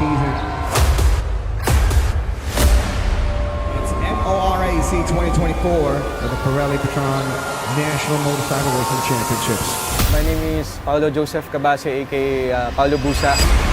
season. It's MORAC 2024 of the Pirelli Patron National Motorcycle Racing Championships. My name is Paulo Joseph Cabase, aka uh, Paulo Busa.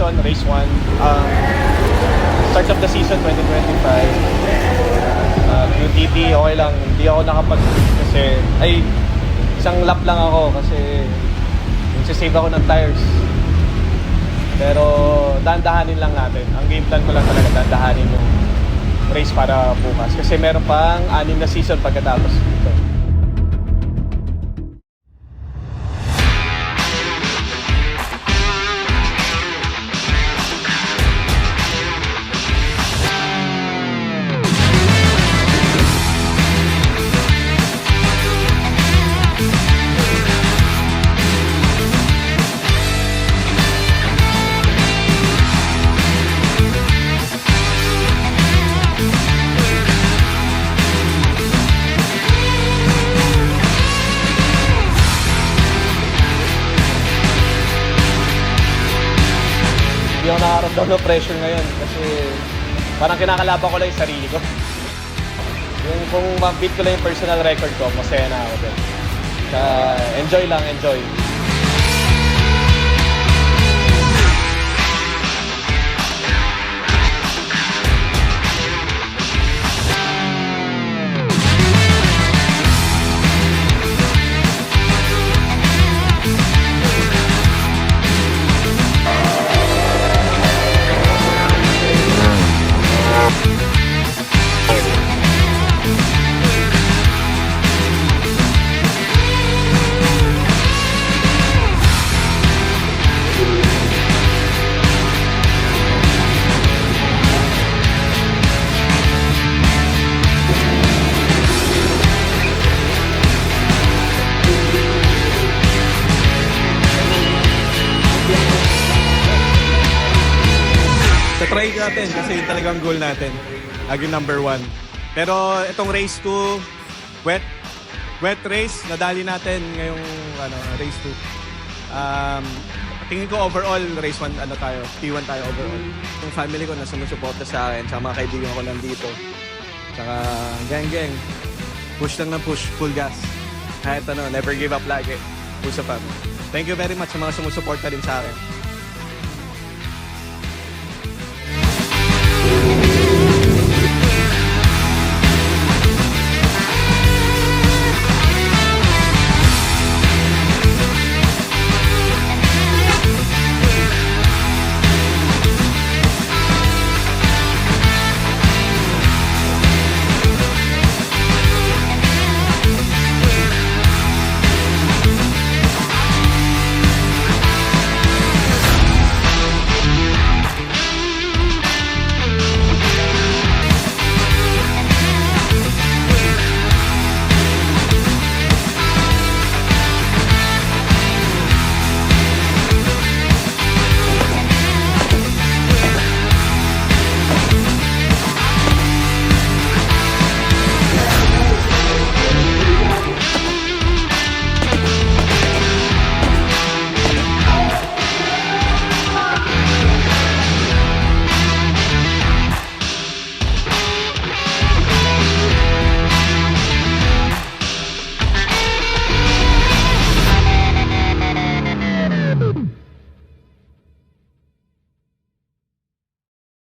Season, race 1. Um, start of the season, 2025. Uh, QTT, okay lang. Hindi ako nakapag kasi, ay, isang lap lang ako kasi nagsisave ako ng tires. Pero dandahanin lang natin. Ang game plan ko lang talaga, dandahanin yung race para bukas. Kasi meron pang anim na season pagkatapos dito. Hindi ako nakaramdam ng pressure ngayon kasi parang kinakalaban ko lang yung sarili ko. yung kung ma-beat ko lang yung personal record ko, masaya na ako doon. Kaya enjoy lang, enjoy. Try natin kasi yun talagang goal natin. Lagi number one. Pero itong race 2, wet wet race, nadali natin ngayong ano, race 2. Um, tingin ko overall, race 1, ano tayo, P1 tayo overall. Yung family ko na sumusuporta sa akin, tsaka mga kaibigan ko nandito. Tsaka gang gang, push lang ng push, full gas. Kahit ano, never give up lagi. Push up Thank you very much sa mga sumusuporta din sa akin.